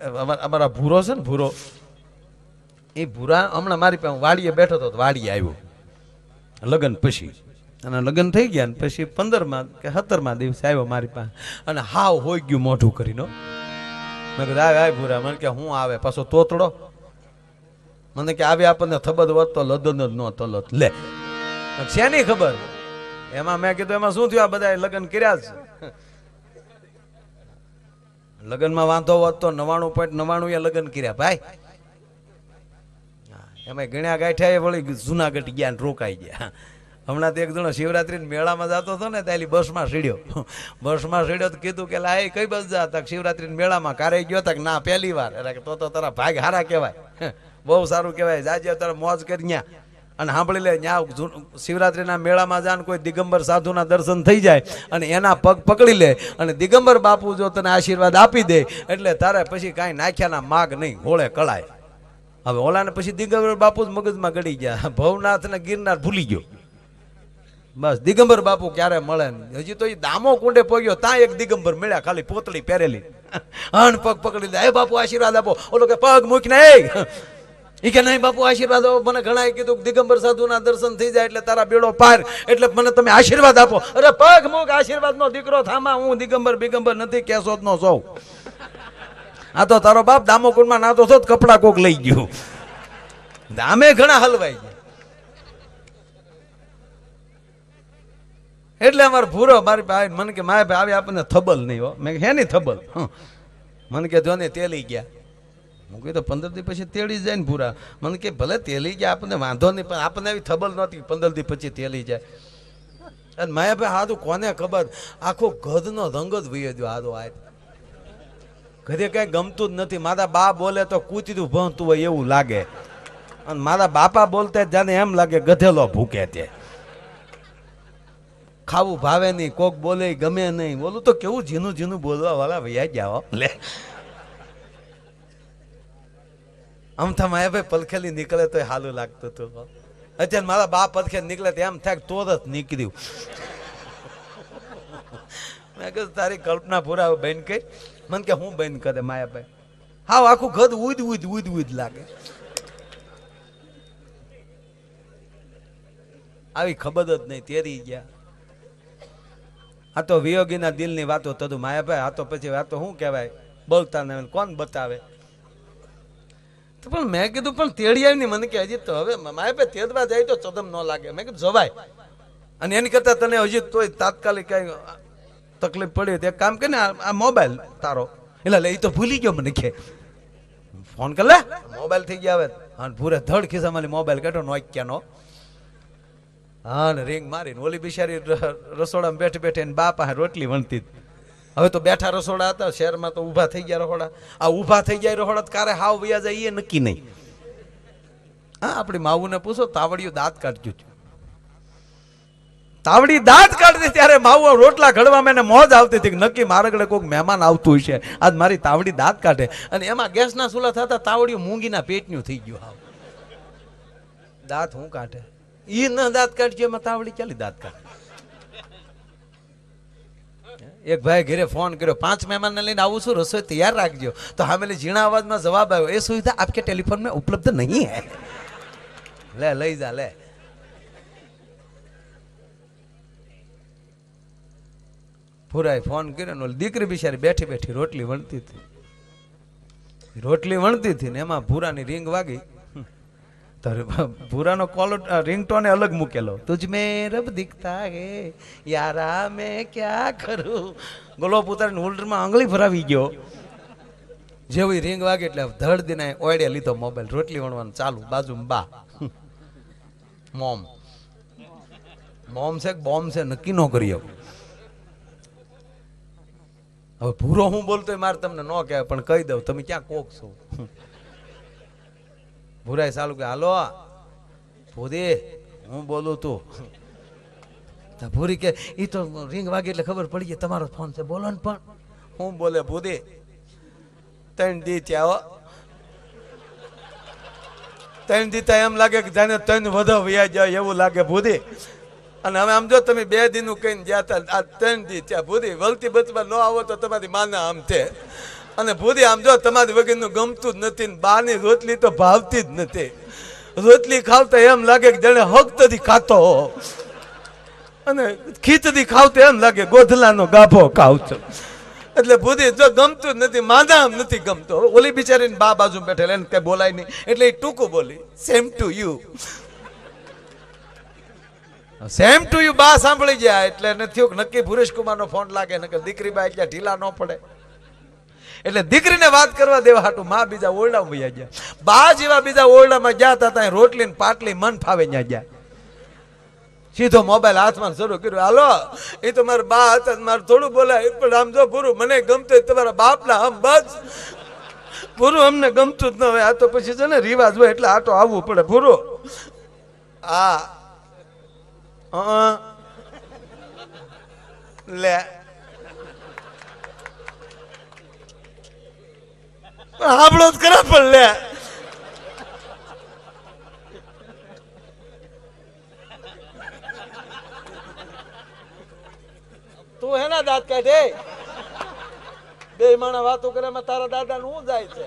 અમારા ભૂરો છે ને ભૂરો, એ ભૂરા હમણાં મારી પાસે વાડીએ બેઠો હતો વાડીએ આવ્યો. લગ્ન પછી. અને લગ્ન થઈ ગયા ને પછી પંદરમાં કે સત્તરમાં દિવસે આવ્યો મારી પાસે. અને હાવ હોઈ ગયું મોઢું કરીને. મેં કીધું, આવે આવે ભૂરા. મને કે, હું આવે પાછો તોતડો. મને કે, આવે આપણને થબદ વધતો લદન જ ન તલત લે. શેની ખબર? એમાં મેં કીધું, એમાં શું થયું? આ બધા લગ્ન કર્યા છે. લગ્નમાં વાંધો હોત તો નવાણું પોઈન્ટ નવાણું એ લગ્ન કર્યા, ભાઈ. એમાં ગણ્યા ગાંઠ્યા એ વળી જુનાગઢ ગયા ને રોકાઈ ગયા. હમણાં તો એક જણો શિવરાત્રી મેળામાં જતો હતો ને, ત્યાં બસમાં સીડ્યો. બસમાં સીડ્યો તો કીધું કે લા, એ કઈ બસ જા? તક શિવરાત્રી મેળામાં કારે ગયો તક, ના, પહેલી વાર. એટલે તો તો તારા ભાગ હારા કહેવાય. બહુ સારું કહેવાય. જાજે તારા મોજ કરી ન્યા. અને સાંભળી લે ત્યાં શિવરાત્રીના મેળામાં જાન કોઈ દિગંબર સાધુના દર્શન થઈ જાય અને એના પગ પકડી લે અને દિગંબર બાપુ જો તને આશીર્વાદ આપી દે, એટલે તારે પછી કાંઈ નાખ્યાના માગ નહીં, હોળે કળાય. હવે ઓલાને પછી દિગંબર બાપુ જ મગજમાં ગળી ગયા. ભવનાથ ને ગિરનાર ભૂલી ગયો. બસ, દિગંબર બાપુ ક્યારે મળે હજી તો એ દામો કુંડે પગ્યો, ત્યાં એક દિગંબર મળ્યા, ખાલી પોતળી પહેરેલી. હણ પગ પકડી લે. એ બાપુ, આશીર્વાદ આપો. ઓલો કે, પગ મૂકીને એ. ઈ કે નહીં, બાપુ, આશીર્વાદ આપો મને ઘણા કીધું દિગંબર સાધુના દર્શન થઈ જાય એટલે તારા બેડો પાર. એટલે મને તમે આશીર્વાદ આપો. અરે, પગ મૂક આશીર્વાદ નો દીકરો થામા. હું દિગંબર બિગંબર નથી કેશોદ નો સૌ આ તો તારો બાપ દામો કુંડમાં નાતો તો કપડા કોક લઈ ગયું. દામે ઘણા હલવાઈ ગયા. એટલે અમારો ભૂરો, મારી ભાઈ, મને કે, માય ભાઈ, આવી આપણને થબલ નહીં હો. મેં હે નહીં થબલ? હં. મને કે, જો ને તેલી ગયા. હું તો પંદર દી પછી તેડી જાય ને ભૂરા. મને કે ભલે તેલી ગયા આપણને વાંધો નહીં, પણ આપણને એવી થબલ નહોતી પંદર દી પછી તેલી જાય. અને માયા ભાઈ હાથું કોને ખબર? આખો ગધનો રંગ જ વહી ગયો હાથો આ ઘરે કઈ ગમતું જ નથી. મારા બા બોલે તો કૂચરું ભણતું હોય એવું લાગે. અને મારા બાપા બોલતા જાને એમ લાગે ગધેલો ભૂકે તે. ખાવું ભાવે નહીં, કોક બોલે ગમે નહીં. બોલું તો કેવું ઝીનું ઝીનું બોલવા વાળા વૈયા ગયા લે. આમ માયાભાઈ માયા ભાઈ પલખેલી નીકળે તો હાલું લાગતું હતું. હો. અત્યારે મારા બા પલખે નીકળે તો એમ થાય તો જ નીકળ્યું. મેં કીધું, તારી કલ્પના પૂરા બેન કઈ મને કે, હું બેન કરે માયાભાઈ હાવ આખું ઘર ઉદ ઉદ ઉદ ઉદ લાગે. આવી ખબર જ નહીં, તેરી ગયા. આ તો વિયોગીના દિલની વાતો થતું માયાભાઈ આ તો પછી વાતો શું કહેવાય? બોલતા ને કોણ બતાવે? તો પણ મેં કીધું, પણ તેડી આવી ને મને કે હજી તો હવે માયાભાઈ તેડવા જાય તો ચદમ ન લાગે. મેં કીધું, જવાય. અને એની કરતા તને હજી તોય તાત્કાલિક કઈ તકલીફ પડી તે કામ કે ને, આ મોબાઈલ તારો. એટલે લે એ તો ભૂલી ગયો મને કે. ફોન કર લે. મોબાઈલ થઈ ગયા હવે. અને પૂરે ધડ ખિસ્સામાં મોબાઈલ કાઢો, નોક્યાનો. હા, ને રિંગ મારીને ઓલી બિચારી રસોડામાં બેઠી બેઠી બાપા રોટલી વણતી. હવે તો બેઠા રસોડા હતા, શહેરમાં તો ઊભા થઈ ગયા રહોડા. આ ઊભા થઈ જાય રહોડા કારે હાવ વયા જાય એ નક્કી નહીં. હા, આપણી માવુને પૂછો, તાવડિયું દાંત કાઢજો તાવડી દાંત કાઢતી ત્યારે માવો રોટલા ઘડવામાં એને મોજ આવતી હતી નક્કી મારા ઘરે કોઈક મહેમાન આવતું હશે. આજ મારી તાવડી દાંત કાઢે. અને એમાં ગેસના સુલા થતા તાવડીઓ મૂંગીના પેટનું થઈ ગયું હાવ. દાંત હું કાઢે? એ ન દાંત કાઢજો, એમાં તાવડી ચાલી દાંત કાઢે? એક ભાઈ ઘરે ફોન કર્યો, પાંચ મહેમાનને લઈને આવું છું, રસોઈ તૈયાર રાખજો. તો હામેલી ઝીણા અવાજમાં જવાબ આવ્યો, એ સુવિધા આપકે ટેલિફોન મેં ઉપલબ્ધ નહીં હે. લે, લઈ જા, લે. પુરાય ફોન કર્યો દીકરી બિચારી બેઠી બેઠી રોટલી વણતી હતી. રોટલી વણતી હતી ને એમાં ભૂરાની રિંગ વાગી. ભૂરાનો કોલ રિંગટોને અલગ મૂકેલો. તુજ મેં રબ દિખતા હે યારા મે ક્યાં કરું? ગોલો પોતાની હોલ્ડરમાં આંગળી ભરાવી ગયો. જેવી રીંગ વાગે એટલે ધડ દિને ઓયડે લીધો મોબાઈલ રોટલી વણવાનું ચાલુ, બાજુમાં બા. મોમ. મોમ છે બોમ્બ છે, નક્કી ન કર્યો હવે ભૂરો હું બોલતો મારે તમને ન કહેવાય, પણ કહી દઉં, તમે ક્યાં કોક છો? ભૂરાય ચાલુ કે હાલો ભૂરી, હું બોલું તું. તો ભૂરી કે એ તો રિંગ વાગે એટલે ખબર પડી ગઈ, તમારો ફોન છે. બોલો ને પણ. હું બોલે, ભૂરી, ત્રણ દી ત્યાં ત્રણ દી એમ લાગે કે જાણે ત્રણ વધો વયા જાય એવું લાગે ભૂરી. અને હવે આમ જો તમે બે દિનનું કહીને ગયા હતા, આ ત્રણ દી ત્યાં ભૂરી વલતી બચમાં ન આવો તો તમારી માના આમ છે. અને ભૂરી, આમ જો તમારી વગરનું ગમતું જ નથી ને બાની રોટલી તો ભાવતી જ નથી. રોટલી ખાવતા એમ લાગે કે જાણે હકતથી ખાતો. અને ખીચડી ખાવતો એમ લાગે ગોધલાનો ગાભો ખાવતો. એટલે ભૂરી જો ગમતું જ નથી, માંદા આમ નથી ગમતો. ઓલી બિચારીને બા બાજુ બેઠેલા એને કઈ બોલાય નહીં. એટલે એ ટૂંકું બોલી same to you same to you બા સાંભળી ગયા. એટલે એને થયું નક્કી ભુરેશ કુમારનો ફોન લાગે, નકર દીકરી બા એટલે ઢીલા ન પડે. એટલે દીકરીને વાત કરવા દેવા હાટું માં બીજા ઓરડામાં વૈયા ગયા. બા જેવા બીજા ઓરડામાં ગયા હતા ત્યાં રોટલી ને પાટલી મન ફાવે ત્યાં ગયા. સીધો મોબાઈલ હાથમાં શરૂ કર્યો. હાલો, એ તો મારા બા હતા, મારે થોડું બોલાય. પણ આમ જો પૂરું મને ગમતું તમારા બાપના આમ બસ. પૂરું અમને ગમતું જ ન હોય. આ તો પછી છે ને રિવાજ હોય એટલે આટો આવવું પડે. પૂરું આ. લે પણ હાંભળો જ ખરા પણ લે તું હેના દાંત કાઢે? બે માણા વાતો કરે એમાં તારા દાદા નું શું જાય છે?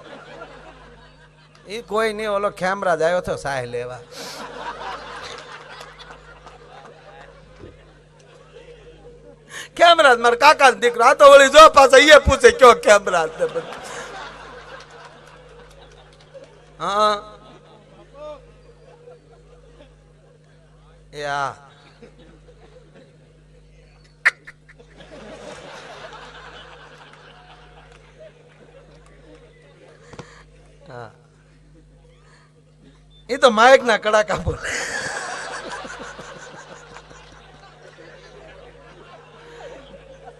એ કોઈ નહીં ઓલો ખેમરાજ આવ્યો હતો સાહ લેવા. કેમરાજ મારા કાકા દીકરો આ તો વળી જો પાછા એ પૂછે કયો કેમરાજ ને બધું. હા. એ હા. એ તો માયક ના કડાકા બોલે.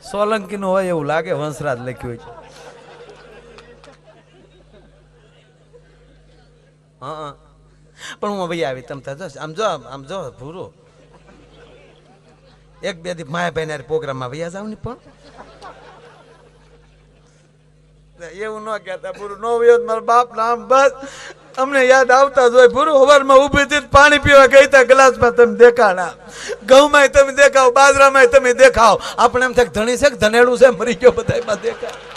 સોલંકી નું હોય એવું લાગે વંશરાજ લખ્યું છે. હા પણ હું ભાઈ આવી તમ થતો આમ જો આમ જો, ભૂરો. એક, બે દી માયા ભાઈ પ્રોગ્રામમાં વૈયા જાવ ને પણ. એવું ન કહેતા પૂરું નો વ્યો મારા બાપ નામ બસ. અમને યાદ આવતા જ હોય પૂરું હવારમાં ઊભી થી પાણી પીવા ગઈ તા ગ્લાસમાં તમે દેખાણા. ઘઉંમાં તમે દેખાવ બાજરામાં તમે દેખાવ. આપણે એમ થાય ધણી છે ધનેડું છે, મરી ગયો બધા દેખાય.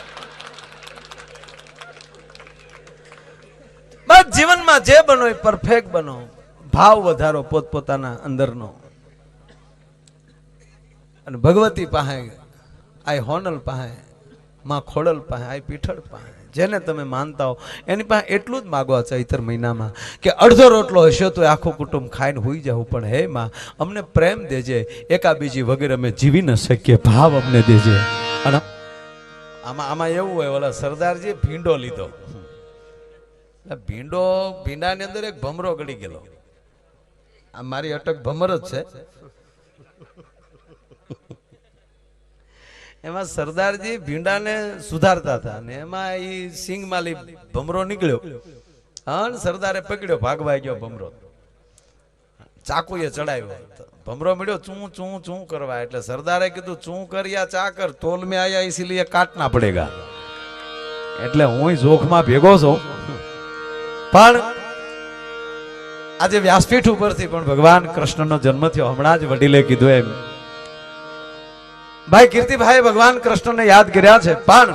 બસ જીવનમાં જે બનો એ પરફેક્ટ બનો. ભાવ વધારો પોતપોતાના અંદરનો. અને ભગવતી પાસે, આઈ હોનલ પાસે, માં ખોડલ પાસે, આઈ પીઠળ પાસે, જેને તમે માનતા હો, એની પાસે એટલું જ માગવા ચૈતર મહિનામાં કે અડધો રોટલો હશે તો આખું કુટુંબ ખાઈને હોઈ જવું પણ હે માં, અમને પ્રેમ દેજે એકા બીજી વગેરે અમે જીવી ન શકીએ, ભાવ અમને દેજે. આમાં આમાં એવું હોય, ઓલા સરદારજી ભીંડો લીધો. ભીંડો, ભીંડાની અંદર એક ભમરો ગળી ગયેલો. આ મારી અટક ભમર જ છે. એમાં સરદારજી ભીંડાને સુધારતા હતા અને એમાં એ સિંગ માલી ભમરો નીકળ્યો. હા સરદારે પકડ્યો, ભાગવા ગયો ભમરો. ચાકુએ ચડાવ્યો. ભમરો મળ્યો, ચૂ, ચૂં ચૂં કરવા. એટલે સરદારે કીધું, ચૂં કર્યા, ચા કર. તોલ મેં આયા ઇસીલિए કાટના પડેગા. એટલે હું જોખમાં ભેગો છું. પણ આજે વ્યાસપીઠ ઉપરથી પણ ભગવાન કૃષ્ણનો જન્મ થયો. હમણાં જ વડીલે કીધું એમ. ભાઈ કીર્તિભાઈ ભગવાન કૃષ્ણને યાદ કર્યા છે, પણ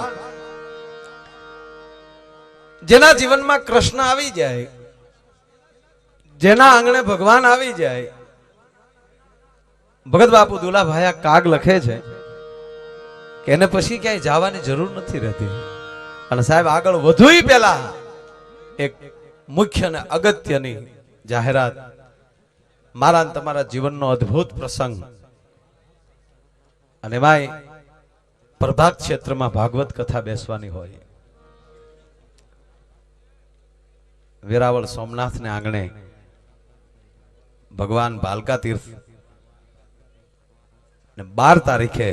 જેના જીવનમાં કૃષ્ણ આવી જાય, જેના આંગણે ભગવાન આવી જાય, ભગત બાપુ દુલાભાઈ આ કાગ લખે છે કે એને પછી ક્યાંય જવાની જરૂર નથી રહેતી. અને સાહેબ આગળ વધુ પહેલા એક મુખ્ય અને અગત્યની જાહેરાત મારા તમારા જીવનનો અદ્ભુત પ્રસંગ. અને માય પ્રભાત ક્ષેત્રમાં ભાગવત કથા બેસવાની હોય. વેરાવળ સોમનાથને આંગણે ભગવાન ભાલકા તીર્થ ને બાર તારીખે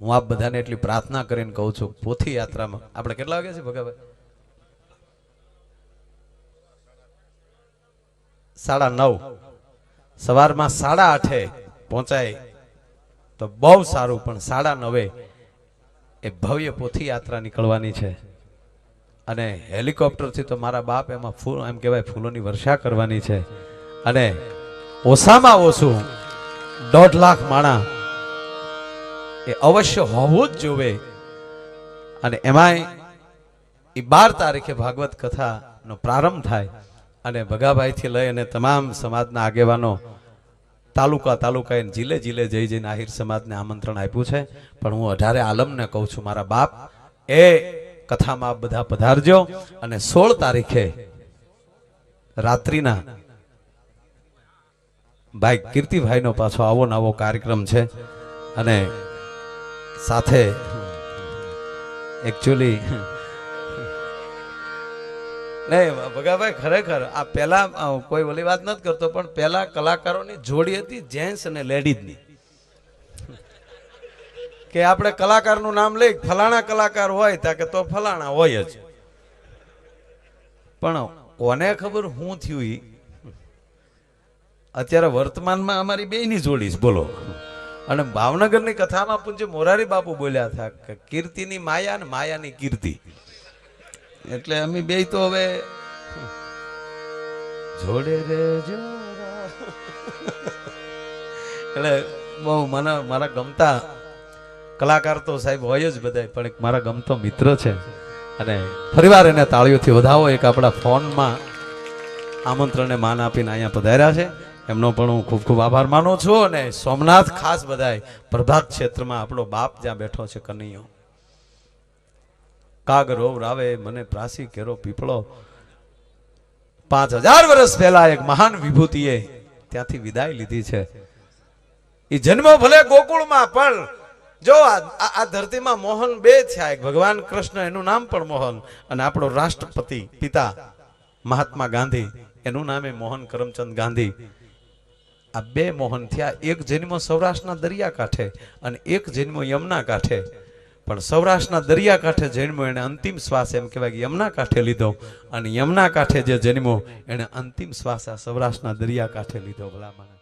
હું આપ બધાને એટલી પ્રાર્થના કરીને કહું છું, પોથી યાત્રામાં. આપણે કેટલા વાગ્યા છે ભગાભાઈ? સાડા નવ. સવારમાં સાડા આઠે પહોંચાય. તો બહુ સારું, પણ સાડા નવે એ ભવ્ય પોથી યાત્રા નીકળવાની છે. અને હેલિકોપ્ટરથી તો મારા બાપ એમાં ફૂલ, એમ કહેવાય, ફૂલોની વર્ષા કરવાની છે. અને ઓછામાં ઓછું દોઢ લાખ માણા એ અવશ્ય હોવું જ જોવે. અને એમાંય એ બાર તારીખે ભાગવત કથાનો પ્રારંભ થાય. અને ભગાભાઈથી લઈ અને તમામ સમાજના આગેવાનો તાલુકા તાલુકા એને જિલ્લે જિલ્લે જઈ જઈને આહિર સમાજને આમંત્રણ આપ્યું છે. પણ હું અઢારે આલમને કહું છું, મારા બાપ, એ કથામાં બધા પધારજો અને સોળ તારીખે રાત્રિના ભાઈ કીર્તિભાઈનો પાછો આવો નવો કાર્યક્રમ છે. અને સાથે એકચ્યુઅલી નહીં ભગાભાઈ, ખરેખર, આ પહેલા કોઈ ઓલી વાત નથી કરતો, પણ પહેલા કલાકારોની જોડી હતી જેન્ટ્સ અને લેડીઝની. કે આપણે કલાકારનું નામ લઈ, ફલાણા કલાકાર હોય તા કે તો ફલાણા હોય જ. પણ કોને ખબર હું થયું અત્યારે વર્તમાનમાં અમારી બેયની જોડી બોલો. અને ભાવનગરની કથામાં પૂજ્ય મોરારી બાપુ બોલ્યા હતા કે કીર્તિની માયા અને માયાની કીર્તિ. એટલે અમે બે તો હવે જોડે રે એટલે બહુ મને, મારા ગમતા કલાકાર તો સાહેબ હોય જ બધા પણ એક મારા ગમતો મિત્ર છે. અને ફરીવાર એને તાળીઓથી વધાવો, એક આપણા ફોનમાં આમંત્રણને માન આપીને અહીંયા પધાર્યા છે. એમનો પણ હું ખૂબ ખૂબ આભાર માનું છું. અને સોમનાથ ખાસ બધાય પ્રભાત ક્ષેત્રમાં આપણો બાપ જ્યાં બેઠો છે કનૈયો. કાગ રોવરાવે મને પ્રાસી કેરો પીપળો. પાંચ હજાર વર્ષ પહેલા એક મહાન વિભૂતિએ ત્યાંથી વિદાય લીધી છે. એ જન્મ ભલે ગોકુળમાં, પણ જો આ ધરતીમાં મોહન બે થયા. ભગવાન કૃષ્ણ, એનું નામ પણ મોહન અને આપણો રાષ્ટ્રપતિ પિતા મહાત્મા ગાંધી, એનું નામે મોહન કરમચંદ ગાંધી. આ બે મોહન થયા. એક જન્મ સૌરાષ્ટ્રના દરિયા કાંઠે અને એક જન્મ યમુના કાંઠે. પણ સૌરાષ્ટ્રના દરિયાકાંઠે જન્મો એને અંતિમ શ્વાસ એમ કહેવાય કે યમુના કાંઠે લીધો. અને યમુના કાંઠે જે જન્મો એને અંતિમ શ્વાસ આ સૌરાષ્ટ્રના દરિયાકાંઠે લીધો, ભલામણ.